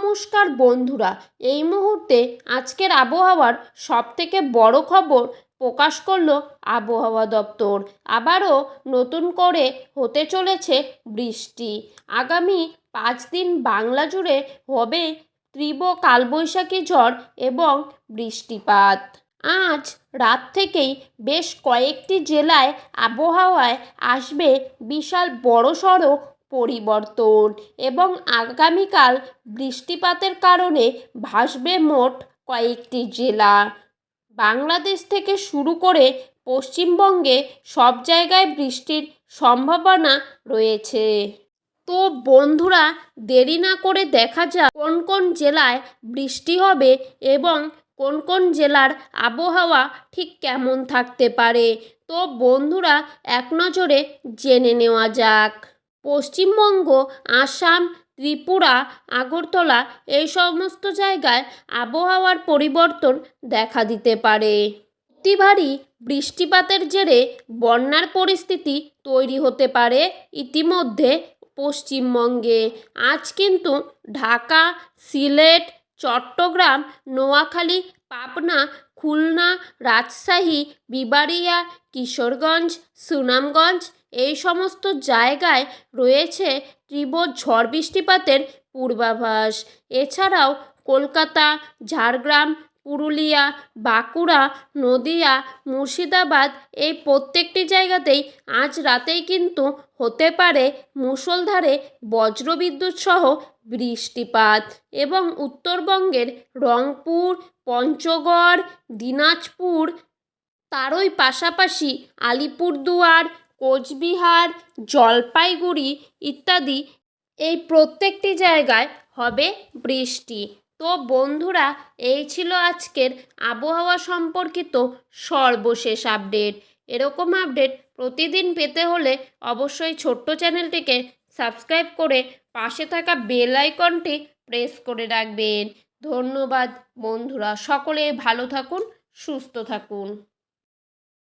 নমস্কার বন্ধুরা, এই মুহূর্তে আজকের আবহাওয়ার সবথেকে বড় খবর প্রকাশ করল আবহাওয়া দপ্তর। আবারও নতুন করে হতে চলেছে বৃষ্টি। আগামী পাঁচ দিন বাংলা জুড়ে হবে তীব্র কালবৈশাখী ঝড় এবং বৃষ্টিপাত। আজ রাত থেকেই বেশ কয়েকটি জেলায় আবহাওয়ায় আসবে বিশাল বড়সড় পরিবর্তন এবং আগামীকাল বৃষ্টিপাতের কারণে ভাসবে মোট কয়েকটি জেলা। বাংলাদেশ থেকে শুরু করে পশ্চিমবঙ্গে সব জায়গায় বৃষ্টির সম্ভাবনা রয়েছে। তো বন্ধুরা, দেরি না করে দেখা যাক কোন কোন জেলায় বৃষ্টি হবে এবং কোন কোন জেলার আবহাওয়া ঠিক কেমন থাকতে পারে। তো বন্ধুরা, এক নজরে জেনে নেওয়া যাক। পশ্চিমবঙ্গ, আসাম, ত্রিপুরা, আগরতলা এই সমস্ত জায়গায় আবহাওয়ার পরিবর্তন দেখা দিতে পারে। অতি ভারী বৃষ্টিপাতের জেরে বন্যার পরিস্থিতি তৈরি হতে পারে ইতিমধ্যে পশ্চিমবঙ্গে। আজ কিন্তু ঢাকা, সিলেট, চট্টগ্রাম, নোয়াখালী, পাবনা, খুলনা, রাজশাহী, বিবাড়িয়া, কিশোরগঞ্জ, সুনামগঞ্জ এই সমস্ত জায়গায় রয়েছে তীব্র ঝড় বৃষ্টিপাতের পূর্বাভাস। এছাড়াও কলকাতা, ঝাড়গ্রাম, পুরুলিয়া, বাঁকুড়া, নদিয়া, মুর্শিদাবাদ এই প্রত্যেকটি জায়গাতেই আজ রাতেই কিন্তু হতে পারে মুষলধারে বজ্রবিদ্যুৎ সহ বৃষ্টিপাত এবং উত্তরবঙ্গের রংপুর, পঞ্চগড়, দিনাজপুর, তারই পাশাপাশি আলিপুরদুয়ার কোচবিহার, জলপাইগুড়ি ইত্যাদি এই প্রত্যেকটি জায়গায় হবে বৃষ্টি। তো বন্ধুরা, এই ছিল আজকের আবহাওয়া সম্পর্কিত সর্বশেষ আপডেট। এরকম আপডেট প্রতিদিন পেতে হলে অবশ্যই ছোট্ট চ্যানেলটিকে সাবস্ক্রাইব করে পাশে থাকা বেল আইকনটি প্রেস করে রাখবেন। ধন্যবাদ বন্ধুরা, সকলে ভালো থাকুন, সুস্থ থাকুন।